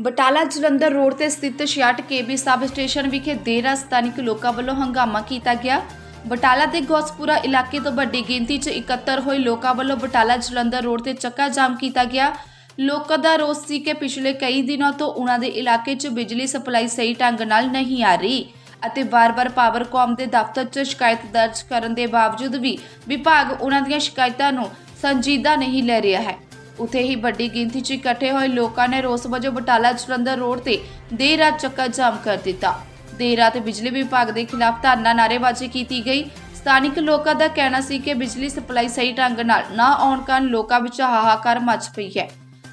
Batala Jalandhar road ਤੇ ਸਥਿਤ 66 KB sub station ਵਿਖੇ ਦੇਰ ਰਾਤ ਸਥਾਨਿਕ ਲੋਕਾਂ ਵੱਲੋਂ ਹੰਗਾਮਾ ਕੀਤਾ ਗਿਆ। ਬਟਾਲਾ ਦੇ ਗੌਸਪੁਰਾ ਇਲਾਕੇ ਤੋਂ ਵੱਡੀ ਗਿਣਤੀ 'ਚ ਇਕੱਤਰ ਹੋਏ ਲੋਕਾਂ ਵੱਲੋਂ ਬਟਾਲਾ ਜਲੰਧਰ ਰੋਡ ਤੇ ਚੱਕਾ ਜਾਮ ਕੀਤਾ ਗਿਆ। ਲੋਕਾਂ ਦਾ ਰੋਸ ਸੀ ਕਿ ਪਿਛਲੇ ਕਈ ਦਿਨਾਂ ਤੋਂ ਉਹਨਾਂ ਦੇ ਇਲਾਕੇ 'ਚ ਬਿਜਲੀ ਸਪਲਾਈ ਸਹੀ ਢੰਗ ਨਾਲ ਨਹੀਂ ਆ ਰਹੀ ਅਤੇ ਵਾਰ-ਵਾਰ ਪਾਵਰਕਾਮ ਦੇ ਦਫ਼ਤਰ 'ਚ ਸ਼ਿਕਾਇਤ ਦਰਜ ਕਰਨ ਦੇ ਬਾਵਜੂਦ ਵੀ ਵਿਭਾਗ ਉਹਨਾਂ ਦੀਆਂ ਸ਼ਿਕਾਇਤਾਂ ਨੂੰ ਸੰਜੀਦਾ ਨਹੀਂ ਲੈ ਰਿਹਾ ਹੈ। ਉਥੇ ਹੀ ਵੱਡੀ ਗਿਣਤੀ 'ਚ ਇਕੱਠੇ ਹੋਏ ਲੋਕਾਂ ਨੇ ਰੋਸ ਵਜੋਂ ਬਟਾਲਾ ਜਲੰਧਰ ਰੋਡ ਤੇ ਦੇਰ ਰਾਤ ਚੱਕਾ ਜਾਮ ਕਰ ਦਿੱਤਾ। ਦੇਰ ਰਾਤ ਬਿਜਲੀ ਵਿਭਾਗ ਦੇ ਖਿਲਾਫ ਧਰਨਾ ਨਾਅਰੇਬਾਜ਼ੀ ਕੀਤੀ ਗਈ। ਸਥਾਨਿਕ ਲੋਕਾਂ ਦਾ ਕਹਿਣਾ ਸੀ ਕਿ ਬਿਜਲੀ ਸਪਲਾਈ ਸਹੀ ਢੰਗ ਨਾਲ ਨਾ ਆਉਣ ਕਾਰਨ ਲੋਕਾਂ ਵਿੱਚ ਹਾਹਾਕਾਰ ਮਚ ਪਈ ਹੈ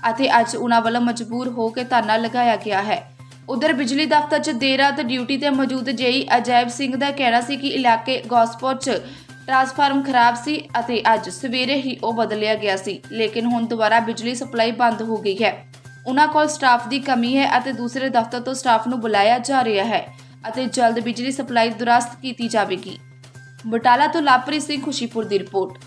ਅਤੇ ਅੱਜ ਉਹਨਾਂ ਵੱਲੋਂ ਮਜਬੂਰ ਹੋ ਕੇ ਧਰਨਾ ਲਗਾਇਆ ਗਿਆ ਹੈ। ਉਧਰ ਬਿਜਲੀ ਦਫ਼ਤਰ 'ਚ ਦੇਰ ਰਾਤ ਡਿਊਟੀ ਤੇ ਮੌਜੂਦ ਜੇਈ ਅਜੈਬ ਸਿੰਘ ਦਾ ਕਹਿਣਾ ਸੀ ਕਿ ਇਲਾਕੇ ਗੌਸਪੁਰ 'ਚ ਟਰਾਂਸਫਾਰਮ ਖਰਾਬ ਸੀ ਅਤੇ ਅੱਜ ਸਵੇਰੇ ਹੀ ਉਹ ਬਦਲਿਆ ਗਿਆ ਸੀ, ਲੇਕਿਨ ਹੁਣ ਦੁਬਾਰਾ ਬਿਜਲੀ ਸਪਲਾਈ ਬੰਦ ਹੋ ਗਈ ਹੈ। ਉਹਨਾਂ ਕੋਲ ਸਟਾਫ ਦੀ ਕਮੀ ਹੈ ਅਤੇ ਦੂਸਰੇ ਦਫ਼ਤਰ ਤੋਂ ਸਟਾਫ ਨੂੰ ਬੁਲਾਇਆ ਜਾ ਰਿਹਾ ਹੈ ਅਤੇ ਜਲਦ ਬਿਜਲੀ ਸਪਲਾਈ ਦੁਰਸਤ ਕੀਤੀ ਜਾਵੇਗੀ। ਬਟਾਲਾ ਤੋਂ ਲਾਪਰੀ ਸਿੰਘ, ਖੁਸ਼ੀਪੁਰ ਦੀ ਰਿਪੋਰਟ।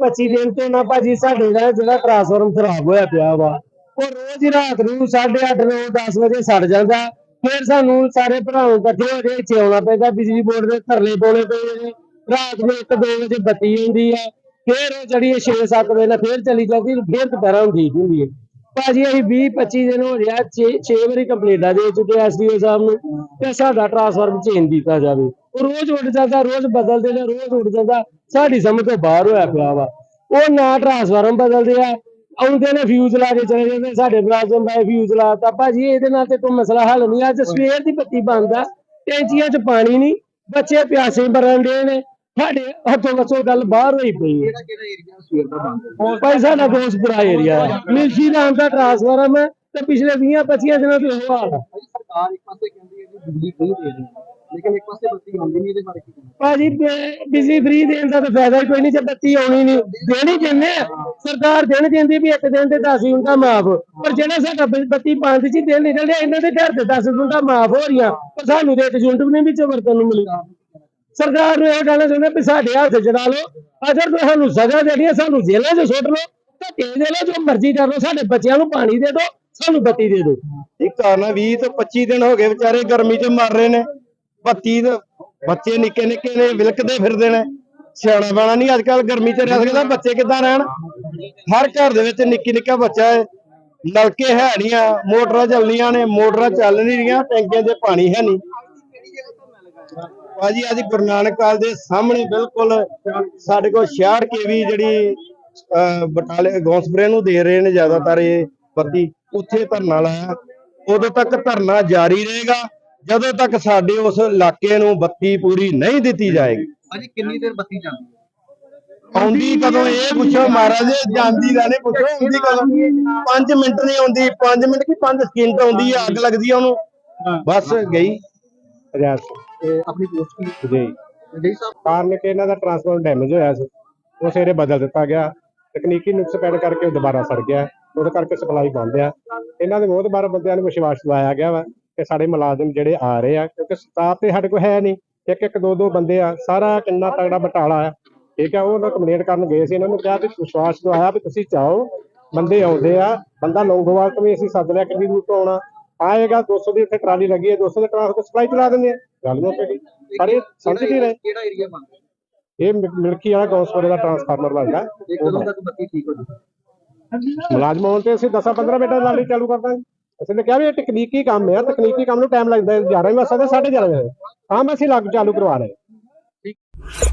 25 ਦਿਨ ਤੋਂ ਨਾ ਭਾਜੀ ਸਾਡੇ ਦਾ ਜਿਹੜਾ ਟਰਾਂਸਫਾਰਮ ਖਰਾਬ ਹੋਇਆ ਪਿਆ ਵਾ, ਉਹ ਰੋਜ਼ ਹੀ ਰਾਤ ਨੂੰ 8:30 9 10 ਵਜੇ ਸੜ ਜਾਂਦਾ। ਫਿਰ ਸਾਨੂੰ ਸਾਰੇ ਭਰਾਵਾਂ ਇਕੱਠੇ ਹੋ ਕੇ ਇੱਥੇ ਆਉਣਾ ਪੈਂਦਾ, ਬਿਜਲੀ ਬੋਰਡ ਦੇ ਧਰਨੇ ਪਾਉਣੇ ਪੈਂਦੇ ਨੇ। ਰਾਤ ਨੂੰ 1-2 ਵਜੇ ਬੱਤੀ ਹੁੰਦੀ ਆ, ਫੇਰ ਉਹ ਜਿਹੜੀ 6-7 ਵਜੇ ਨਾਲ ਫਿਰ ਚਲੀ ਜਾਂਦੀ ਫਿਰ ਦੁਪਹਿਰਾਂ ਨੂੰ ਠੀਕ ਹੁੰਦੀ ਹੈ ਭਾਜੀ, ਅਸੀਂ 20-25 ਦਿਨ ਹੋ ਗਿਆ 6 ਵਾਰੀ ਕੰਪਲੇਂਟਾਂ ਦੇ ਚੁੱਕੇ ਐਸਡੀਓ ਸਾਹਿਬ ਨੂੰ ਕਿ ਸਾਡਾ ਟਰਾਂਸਫਾਰਮ ਚੇਂਜ ਕੀਤਾ ਜਾਵੇ। ਉਹ ਰੋਜ਼ ਉੱਡ ਜਾਂਦਾ, ਰੋਜ਼ ਬਦਲਦੇ ਨੇ, ਰੋਜ਼ ਉੱਡ ਜਾਂਦਾ, ਸਾਡੀ ਸਮਝ ਤੋਂ ਬਾਹਰ ਹੋਇਆ ਪਿਆ ਵਾ। ਉਹ ਨਾ ਟਰਾਂਸਫਾਰਮ ਬਦਲਦੇ ਆ, ਆਉਂਦੇ ਨੇ ਫਿਊਜ਼ ਲਾ ਕੇ ਚਲੇ ਜਾਂਦੇ, ਸਾਡੇ ਮੁਲਾਜ਼ਮ ਬਾਏ ਫਿਊਜ਼ ਲਾਤਾ ਭਾਜੀ, ਇਹਦੇ ਨਾਲ ਤੇ ਕੋਈ ਮਸਲਾ ਹੱਲ ਨਹੀਂ, ਅੱਜ ਸਵੇਰ ਦੀ ਬੱਤੀ ਬੰਦ ਆ, ਟੈਂਕੀਆਂ 'ਚ ਪਾਣੀ ਨਹੀਂ, ਬੱਚੇ ਪਿਆਸੇ ਮਰਨ ਦੇ ਨੇ। ਸਾਡੇ ਹੱਥੋਂ ਵੱਸੋਂ ਗੱਲ ਬਾਹਰ ਹੋਈ ਪਈ ਹੈ। ਕਿਹੜਾ ਕਿਹੜਾ ਏਰੀਆ ਸਵੇਰ ਦਾ ਬੰਦ ਭਾਈ ਸਾਡਾ ਦੋਸਤਪੁਰਾ ਏਰੀਆ ਹੈ। ਮਿਲਸ਼ੀ ਨਾਮ ਦਾ ਟਰਾਂਸਫਾਰਮ ਹੈ ਤੇ ਪਿਛਲੇ 20 25 ਦਿਨਾਂ ਤੋਂ ਇਹ ਹਾਲ ਹੈ ਸਰਕਾਰ ਇੱਕ ਪਾਸੇ ਕਹਿੰਦੀ ਹੈ ਕਿ ਬਿਜਲੀ ਫ੍ਰੀ ਦੇ ਰਹੀ ਹੈ ਲੇਕਿਨ ਇੱਕ ਪਾਸੇ ਬੱਤੀ ਆਉਂਦੀ ਨਹੀਂ ਇਹਦੇ ਬਾਰੇ ਕੀ ਕਹਿਣਾ? ਭਾਜੀ ਬ- ਬਿਜਲੀ ਫ੍ਰੀ ਦੇਣ ਦਾ ਤਾਂ ਫਾਇਦਾ ਹੀ ਕੋਈ ਨਹੀਂ ਜੇ ਬੱਤੀ ਆਉਣੀ ਨਹੀਂ। ਦੇਣੀ ਦਿੰਦੇ ਆ। ਸਰਕਾਰ ਦੇਣ ਦਿੰਦੀ ਵੀ ਇੱਕ ਦਿਨ ਤੇ 10 ਯੂਨਿਟਾਂ ਮਾਫ। ਪਰ ਜਿਹੜਾ ਸਾਡਾ ਬ- ਬੱਤੀ ਪੰਜ ਚ ਦਿਨ ਨਿਕਲਦੇ ਇਹਨਾਂ ਦੇ ਘਰ ਤੇ 10 ਯੂਨਿਟਾਂ ਮਾਫ ਹੋ ਰਹੀਆਂ। ਪਰ ਸਾਨੂੰ ਤੇ ਇੱਕ ਯੂਨਿਟ ਵੀ ਨਹੀਂ ਵਿੱਚੋਂ ਵਰਤਨ ਨੂੰ ਮਿਲੀ। ਸਰਕਾਰ ਨੂੰ ਇਹ ਕਹਿਣਾ ਚਾਹੁੰਦੇ ਵੀ ਸਾਡੇ ਹੱਥ ਚੜਾ ਲਓ। ਅਗਰ ਤੁਸੀਂ ਸਾਨੂੰ ਸਜ਼ਾ ਦੇਣੀ ਹੈ, ਸਾਨੂੰ ਜੇਲ੍ਹਾਂ 'ਚ ਸੁੱਟ ਲਓ ਧੱਕੇ ਦੇ ਲਓ ਜੋ ਮਰਜ਼ੀ ਕਰ ਲਓ, ਸਾਡੇ ਬੱਚਿਆਂ ਨੂੰ ਪਾਣੀ ਦੇ ਦਿਓ, ਸਾਨੂੰ ਬੱਤੀ ਦੇ ਦਿਓ। ਇੱਕ ਕਾਰਨ 20 ਤੋਂ 25 ਦਿਨ ਹੋ ਗਏ ਵਿਚਾਰੇ ਗਰਮੀ 'ਚ ਮਰ ਰਹੇ ਨੇ। ਬੱਤੀ ਬੱਚੇ ਨਿੱਕੇ ਨਿੱਕੇ ਨੇ, ਵਿਲਕਦੇ ਫਿਰਦੇ ਨੇ। ਸਿਆਣਾ ਬਾਣਾ ਨਹੀਂ ਅੱਜ ਕੱਲ ਗਰਮੀ 'ਚ ਰਹਿ ਸਕਦਾ, ਬੱਚੇ ਕਿੱਦਾਂ ਰਹਿਣ? ਹਰ ਘਰ ਦੇ ਵਿੱਚ ਨਿੱਕੀ ਨਿੱਕਾ ਬੱਚਾ ਹੈ। ਨਲਕੇ ਹੈ ਨਹੀਂ ਆ, ਮੋਟਰਾਂ ਚੱਲਦੀਆਂ ਨੇ, ਮੋਟਰਾਂ ਚੱਲ ਨਹੀਂ ਰਹੀਆਂ, ਟੈਂਕੀਆਂ 'ਚ ਪਾਣੀ ਹੈ ਨਹੀਂ ਭਾਜੀ ਅੱਜ ਗੁਰੂ ਨਾਨਕ ਕਾਲ ਦੇ ਸਾਹਮਣੇ ਬਿਲਕੁਲ ਸਾਡੇ ਕੋਲ 66 ਕੇਵੀ ਜਿਹੜੀ ਅਹ, ਬਟਾਲੇ ਗੌਂਸਪਰੇ ਨੂੰ ਦੇ ਰਹੇ ਨੇ ਜ਼ਿਆਦਾਤਰ ਇਹ ਬੱਤੀ ਉੱਥੇ ਧਰਨਾ ਲਾਇਆ। ਉਦੋਂ ਤੱਕ ਧਰਨਾ ਜਾਰੀ ਰਹੇਗਾ। ਜਦੋਂ ਤੱਕ ਸਾਡੇ ਉਸ ਇਲਾਕੇ ਨੂੰ ਬੱਤੀ ਪੂਰੀ ਨਹੀਂ ਦਿੱਤੀ ਜਾਏਗੀ। ਭਾਜੀ ਕਿੰਨੀ ਦੇਰ ਬੱਤੀ ਜਾਂਦੀ ਹੈ? ਆਉਂਦੀ ਕਦੋਂ ਇਹ ਪੁੱਛੋ ਮਹਾਰਾਜ ਜਾਂਦੀ ਦਾ ਨਹੀਂ ਪੁੱਛੋ ਆਉਂਦੀ ਕਦੋਂ? 5 ਮਿੰਟ ਨਹੀਂ ਆਉਂਦੀ। 5 ਮਿੰਟ ਕੀ 5 ਸਕਿੰਟ ਆਉਂਦੀ ਆ ਅੱਗ ਲੱਗਦੀ ਆ ਉਹਨੂੰ। ਬਸ ਗਈ। ਰਿਆਸ ਤੇ। ਆਪਣੀ ਪੋਸਟ ਕੀ ਜੀ। ਜੀ ਸਾਹਿਬ? ਕਾਰਨ ਕਿ ਇਹਨਾਂ ਦਾ ਟਰਾਂਸਫਾਰਮਰ ਡੈਮੇਜ ਹੋਇਆ ਸੀ। ਉਹ ਸਵੇਰੇ ਬਦਲ ਦਿੱਤਾ ਗਿਆ। ਤਕਨੀਕੀ ਨੁਕਸ ਪੈਣ ਕਰਕੇ ਉਹ ਦੁਬਾਰਾ ਸੜ ਗਿਆ। ਉਹਦੇ ਕਰਕੇ ਸਪਲਾਈ ਬੰਦ ਆ। ਇਹਨਾਂ ਦੇ ਬਹੁਤ ਬਾਰ ਬੰਦਿਆਂ ਨੂੰ ਵਿਸ਼ਵਾਸ ਦਿਵਾਇਆ ਗਿਆ ਵਾ ਕਿ ਸਾਡੇ ਮੁਲਾਜ਼ਮ ਜਿਹੜੇ ਆ ਰਹੇ ਆ ਕਿਉਂਕਿ ਸਟਾਫ ਤੇ ਸਾਡੇ ਕੋਲ ਹੈ ਨਹੀਂ। ਇੱਕ ਇੱਕ ਦੋ ਦੋ ਬੰਦੇ ਆ। ਸਾਰਾ ਕਿੰਨਾ ਤਗੜਾ ਬਟਾਲਾ ਆ। ਠੀਕ ਆ ਉਹ ਉਹਨਾਂ ਕੰਪਲੇਂਟ ਕਰਨ ਗਏ ਸੀ। ਇਹਨਾਂ ਨੂੰ ਕਿਹਾ ਵੀ ਵਿਸ਼ਵਾਸ ਦਵਾਇਆ ਵੀ ਤੁਸੀਂ ਚਾਹੋ ਬੰਦੇ ਆਉਂਦੇ ਆ। ਬੰਦਾ ਲੌਂਗੋਵਾਲ ਤੋਂ ਵੀ ਅਸੀਂ ਸੱਦ ਲਿਆ ਕਿੰਨੀ ਦੂਰ ਤੋਂ ਆਉਣਾ। ਆਏਗਾ 200 ਦੀ ਉੱਥੇ ਟਰਾਲੀ ਲੱਗੀ ਹੈ 200 ਦੇ ਟਰਾਂਸਪੋਰਟ ਸਪਲਾਈ ਚਲਾ ਦਿੰਦੇ ਆ। ਗੱਲ ਮੁੱਕ ਗਈ ਪਰ ਇਹ ਸਮਝ ਨਹੀਂ ਰਹੇ। ਕਿਹੜਾ ਏਰੀਆ ਬੰਦ ਹੈ? ਇਹ ਮਿਲਕੀ ਵਾਲਾ ਗੌਸਪੁਰੇ ਦਾ ਟਰਾਂਸਫਾਰਮਰ ਲੱਗਦਾ ਇਹ ਕਦੋਂ ਤੱਕ ਬੱਤੀ ਠੀਕ ਹੋ ਜਾਊਗੀ ਮੁਲਾਜ਼ਮ ਹੋਣ ਤੇ ਅਸੀਂ 10 15 ਮਿੰਟਾਂ ਨਾਲ ਹੀ ਚਾਲੂ ਕਰ ਦਾਂਗੇ ਅਸੀਂ ਨੇ ਕਿਹਾ ਵੀ ਇਹ ਤਕਨੀਕੀ ਕੰਮ ਹੈ ਤਕਨੀਕੀ ਕੰਮ ਨੂੰ ਟਾਈਮ ਲੱਗਦਾ ਹੈ। 11 ਵਜੇ ਵਜੇ 11:30 ਵਜੇ। ਕੰਮ ਅਸੀਂ ਲੱਗ ਚਾਲੂ ਕਰਵਾ ਰਹੇ ਹਾਂ।